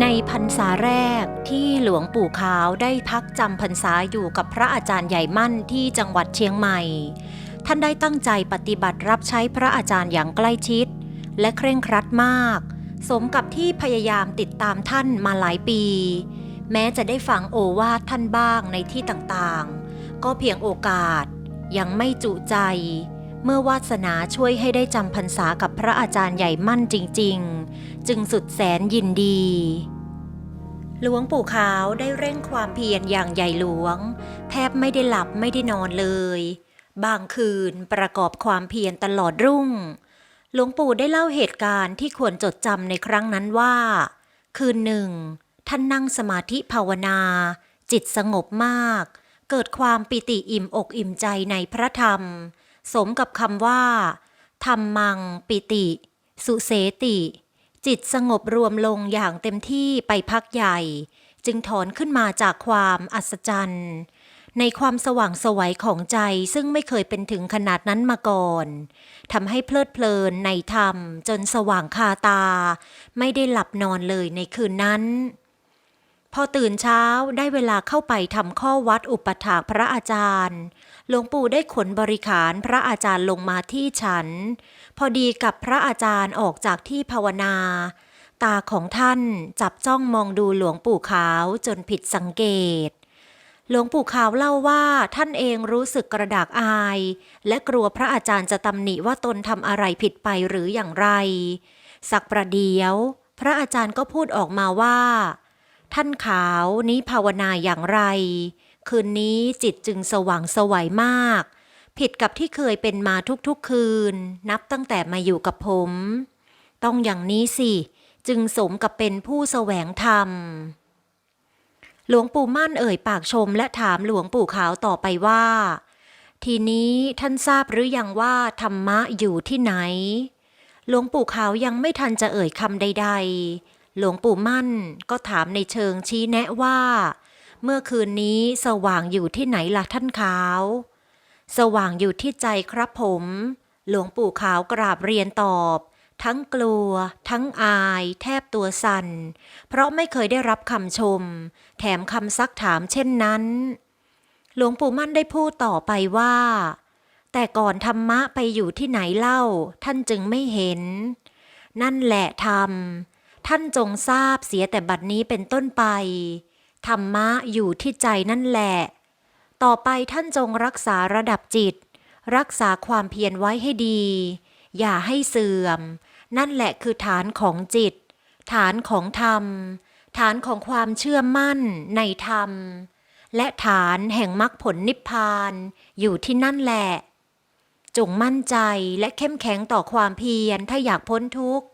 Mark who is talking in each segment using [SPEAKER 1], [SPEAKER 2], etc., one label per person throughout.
[SPEAKER 1] ในพรรษาแรกที่หลวงปู่ขาวได้พักจำพรรษาอยู่กับพระอาจารย์ใหญ่มั่นที่จังหวัดเชียงใหม่ ท่านได้ตั้งใจปฏิบัติรับใช้พระอาจารย์อย่างใกล้ชิด และเคร่งครัดมาก สมกับที่พยายามติดตามท่านมาหลายปี แม้จะได้ฟังโอวาทท่านบ้างในที่ต่างๆ ก็เพียงโอกาสยังไม่จุใจ เมื่อวาสนาช่วยให้ได้จำพรรษากับพระอาจารย์ใหญ่มั่นจริง ๆ จึงสุดแสนยินดี หลวงปู่ขาวได้เร่งความเพียรอย่างใหญ่หลวง แทบไม่ได้หลับไม่ได้นอนเลย บางคืนประกอบความเพียรตลอดรุ่ง หลวงปู่ได้เล่าเหตุการณ์ที่ควรจดจำในครั้งนั้นว่า คืนหนึ่ง ท่านนั่งสมาธิภาวนา จิตสงบมาก เกิดความปิติอิ่มอกอิ่มใจในพระธรรม สมกับคำว่าธรรมังปิติ สุเสติ จิตสงบรวมลงอย่างเต็มที่ไปพักใหญ่ จึงถอนขึ้นมาจากความอัศจรรย์ในความสว่างสวัยของใจซึ่งไม่เคยเป็นถึงขนาดนั้นมาก่อนทำให้เพลิดเพลินในธรรมจนสว่างคาตา ไม่ได้หลับนอนเลยในคืนนั้น พอตื่นเช้าได้เวลาเข้าไปทำข้อวัดอุปถากพระอาจารย์ หลวงปู่ได้ขนบริขารพระอาจารย์ลงมาที่ฉัน พอดีกับพระอาจารย์ออกจากที่ภาวนา ตาของท่านจับจ้องมองดูหลวงปู่ขาวจนผิดสังเกต หลวงปู่ขาวเล่าว่าท่านเองรู้สึกกระดากอาย และกลัวพระอาจารย์จะตำหนิว่าตนทำอะไรผิดไปหรืออย่างไร สักประเดียว พระอาจารย์ก็พูดออกมาว่า ท่านขาวนี้ภาวนาอย่างไร คืนนี้จิตจึงสว่างสวัยมาก ผิดกับที่เคยเป็นมาทุกๆคืน นับตั้งแต่มาอยู่กับผม ต้องอย่างนี้สิ จึงสมกับเป็นผู้แสวงธรรม หลวงปู่มั่นเอ่ยปากชมและถามหลวงปู่ขาวต่อไปว่า ทีนี้ท่านทราบหรือยังว่าธรรมะอยู่ที่ไหนหลวงปู่ขาวยังไม่ทันจะเอ่ยคำใด ๆ หลวงปู่มั่นก็ถามในเชิงชี้แนะว่า เมื่อคืนนี้สว่างอยู่ที่ไหนล่ะท่านขาว สว่างอยู่ที่ใจครับผม หลวงปู่ขาวกราบเรียนตอบ ทั้งกลัว ทั้งอาย แทบตัวสัน่น เพราะไม่เคยได้รับคำชม แถมคำซักถามเช่นนั้น หลวงปู่มั่นได้พูดต่อไปว่า แต่ก่อนธรรมะไปอยู่ที่ไหนเล่า ท่านจึงไม่เห็น นั่นแหละธรรม ท่านจงทราบเสียแต่บัดนี้เป็นต้นไป ธรรมะอยู่ที่ใจนั่นแหละ ต่อไปท่านจงรักษาระดับจิต รักษาความเพียรไว้ให้ดี อย่าให้เสื่อม นั่นแหละคือฐานของจิต ฐานของธรรม ฐานของความเชื่อมั่นในธรรม และฐานแห่งมรรคผลนิพพาน อยู่ที่นั่นแหละ จงมั่นใจและเข้มแข็งต่อความเพียรถ้าอยากพ้นทุกข์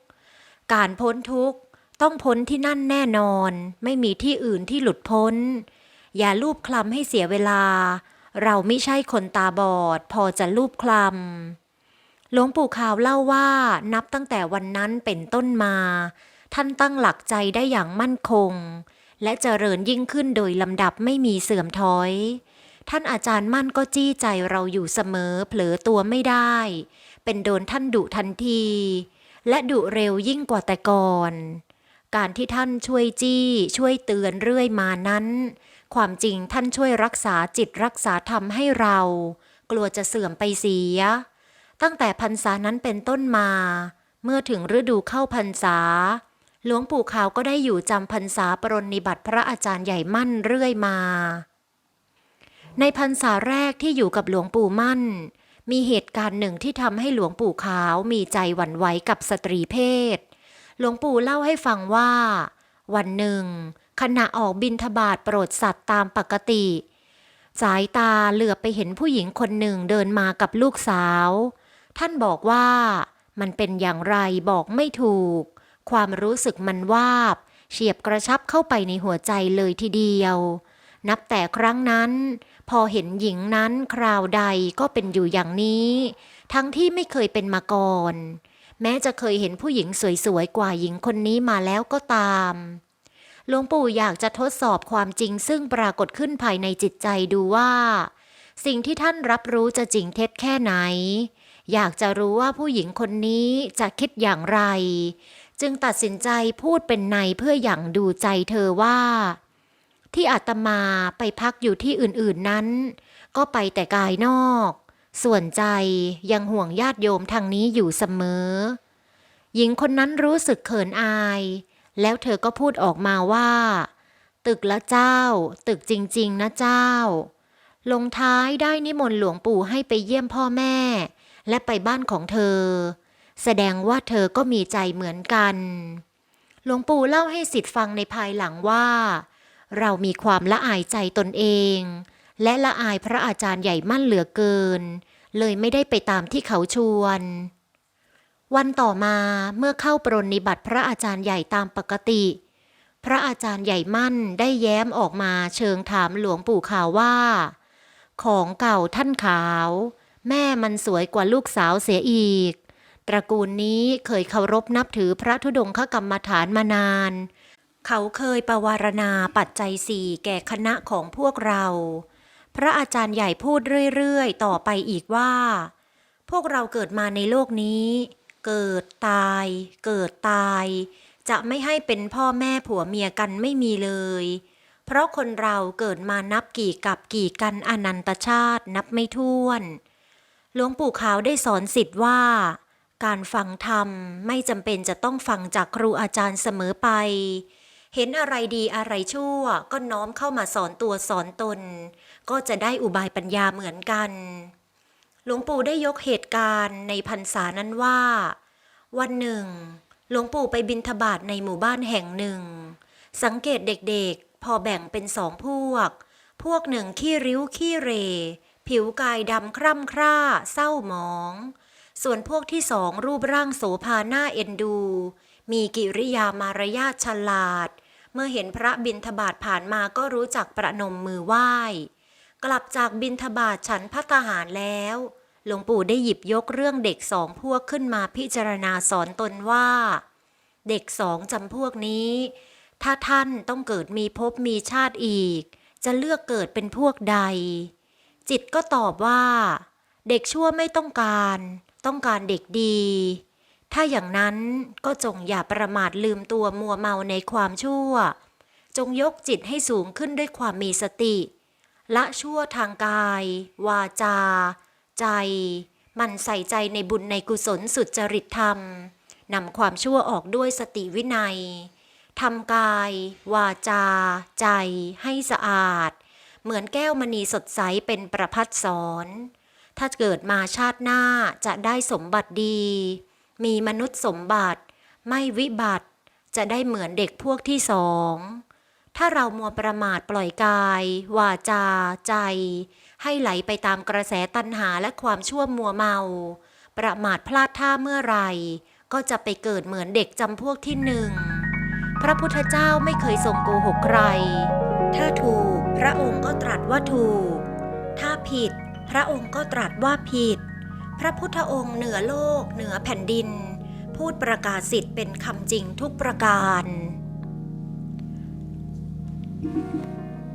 [SPEAKER 1] การพ้นทุกข์ต้องพ้นที่นั่นแน่นอน ไม่มีที่อื่นที่หลุดพ้น อย่าลูบคลำให้เสียเวลา เราไม่ใช่คนตาบอด พอจะลูบคลำหลวงปู่ขาวเล่าว่านับตั้งแต่วันนั้นเป็นต้นมา ท่านตั้งหลักใจได้อย่างมั่นคง และเจริญยิ่งขึ้นโดยลำดับไม่มีเสื่อมถอย ท่านอาจารย์มั่นก็จี้ใจเราอยู่เสมอเผลอตัวไม่ได้ เป็นโดนท่านดุทันที และดุเร็วยิ่งกว่าแต่ก่อน การที่ท่านช่วยจี้ช่วยเตือนเรื่อยมานั้น ความจริงท่านช่วยรักษาจิตรักษาธรรมให้เรา กลัวจะเสื่อมไปเสีย ตั้งแต่พรรษานั้นเป็นต้นมา เมื่อถึงฤดูเข้าพรรษา หลวงปู่ขาวก็ได้อยู่จำพรรษาปรนนิบัติพระอาจารย์ใหญ่มั่นเรื่อยมาในพรรษาแรกที่อยู่กับหลวงปู่มั่น มีเหตุการณ์หนึ่งที่ทำให้หลวงปู่ขาวมีใจหวั่นไหวกับสตรีเพศ หลวงปู่เล่าให้ฟังว่า วันหนึ่ง ขณะออกบินทบาทโปรดสัตว์ตามปกติ สายตาเหลือบไปเห็นผู้หญิงคนหนึ่งเดินมากับลูกสาว ท่านบอกว่ามันเป็นอย่างไรบอกไม่ถูก ความรู้สึกมันวาบ เฉียบกระชับเข้าไปในหัวใจเลยทีเดียว นับแต่ครั้งนั้น พอเห็นหญิงนั้นคราวใดก็เป็นอยู่อย่างนี้ ทั้งที่ไม่เคยเป็นมาก่อน แม้จะเคยเห็นผู้หญิงสวยๆกว่าหญิงคนนี้มาแล้วก็ตามหลวงปู่อยากจะทดสอบความจริงซึ่งปรากฏขึ้นภายในจิตใจดูว่า สิ่งที่ท่านรับรู้จะจริงเท็จแค่ไหน อยากจะรู้ว่าผู้หญิงคนนี้จะคิดอย่างไร จึงตัดสินใจพูดเป็นในเพื่ออย่างดูใจเธอว่า ที่อาตมาไปพักอยู่ที่อื่นๆนั้น ก็ไปแต่กายนอก ส่วนใจยังห่วงญาติโยมทางนี้อยู่เสมอ หญิงคนนั้นรู้สึกเขินอาย แล้วเธอก็พูดออกมาว่า ตึกละเจ้า ตึกจริง ๆ นะเจ้า ลงท้ายได้นิมนต์หลวงปู่ให้ไปเยี่ยมพ่อแม่ และไปบ้านของเธอ แสดงว่าเธอก็มีใจเหมือนกันหลวงปู่เล่าให้สิทธิ์ฟังในภายหลังว่า เรามีความละอายใจตนเอง และละอายพระอาจารย์ใหญ่มั่นเหลือเกิน เลยไม่ได้ไปตามที่เขาชวน วันต่อมาเมื่อเข้าปรนนิบัติพระอาจารย์ใหญ่ตามปกติ พระอาจารย์ใหญ่มั่นได้แย้มออกมาเชิงถามหลวงปู่ขาวว่า ของเก่าท่านขาว แม่มันสวยกว่าลูกสาวเสียอีก ตระกูลนี้เคยเคารพนับถือพระธุดงคกรรมฐานมานาน เขาเคยประวารณาปัจจัยสี่แก่คณะของพวกเรา พระอาจารย์ใหญ่พูดเรื่อยๆ ต่อไปอีกว่า พวกเราเกิดมาในโลกนี้ เกิดตาย เกิดตาย จะไม่ให้เป็นพ่อแม่ผัวเมียกันไม่มีเลย เพราะคนเราเกิดมานับกี่กับกี่กันอนันตชาตินับไม่ถ้วน หลวงปู่ขาวได้สอนสิทธิ์ว่าการฟังธรรมไม่จำเป็นจะต้องฟังจากครูอาจารย์เสมอไป เห็นอะไรดีอะไรชั่ว ก็น้อมเข้ามาสอนตัวสอนตน ก็จะได้อุบายปัญญาเหมือนกัน หลวงปู่ได้ยกเหตุการณ์ในพรรษานั้นว่า วันหนึ่ง หลวงปู่ไปบิณฑบาตในหมู่บ้านแห่งหนึ่ง สังเกตเด็กๆ พอแบ่งเป็นสองพวก พวกหนึ่งขี้ริ้วขี้เร ผิวกายดำคร่ำคร่า เศร้าหมอง ส่วนพวกที่สองรูปร่างโสภาหน้าเอ็นดู มีกิริยามารยาทฉลาด เมื่อเห็นพระบิณฑบาตผ่านมาก็รู้จักประนมมือไหว้ กลับจากบิณฑบาตฉันพัตตาหารแล้ว หลวงปู่ได้หยิบยกเรื่องเด็กสองพวกขึ้นมาพิจารณาสอนตนว่า เด็กสองจำพวกนี้ ถ้าท่านต้องเกิดมีภพมีชาติอีก จะเลือกเกิดเป็นพวกใด จิตก็ตอบว่า เด็กชั่วไม่ต้องการ ต้องการเด็กดี ถ้าอย่างนั้นก็จงอย่าประมาทลืมตัวมัวเมาในความชั่ว จงยกจิตให้สูงขึ้นด้วยความมีสติ ละชั่วทางกาย วาจา ใจ มันใส่ใจในบุญในกุศลสุจริตธรรมนำความชั่วออกด้วยสติวินัยทำกาย วาจา ใจ ให้สะอาด เหมือนแก้วมณีสดใสเป็นประพัดสอน ถ้าเกิดมาชาติหน้าจะได้สมบัติดี มีมนุษย์สมบัติ ไม่วิบัติ จะได้เหมือนเด็กพวกที่สอง ถ้าเรามัวประมาทปล่อยกาย วาจา ใจ ให้ไหลไปตามกระแสตัณหาและความชั่วมัวเมา ประมาทพลาดท่าเมื่อไหร่ก็จะไปเกิดเหมือนเด็กจำพวกที่หนึ่ง พระพุทธเจ้าไม่เคยทรงโกหกใคร ถ้าถูกพระองค์ก็ตรัสว่าถูก ถ้าผิด พระองค์ก็ตรัสว่าผิด พระพุทธองค์เหนือโลก เหนือแผ่นดิน พูดประกาศสิทธิ์เป็นคำจริงทุกประการ
[SPEAKER 2] Thank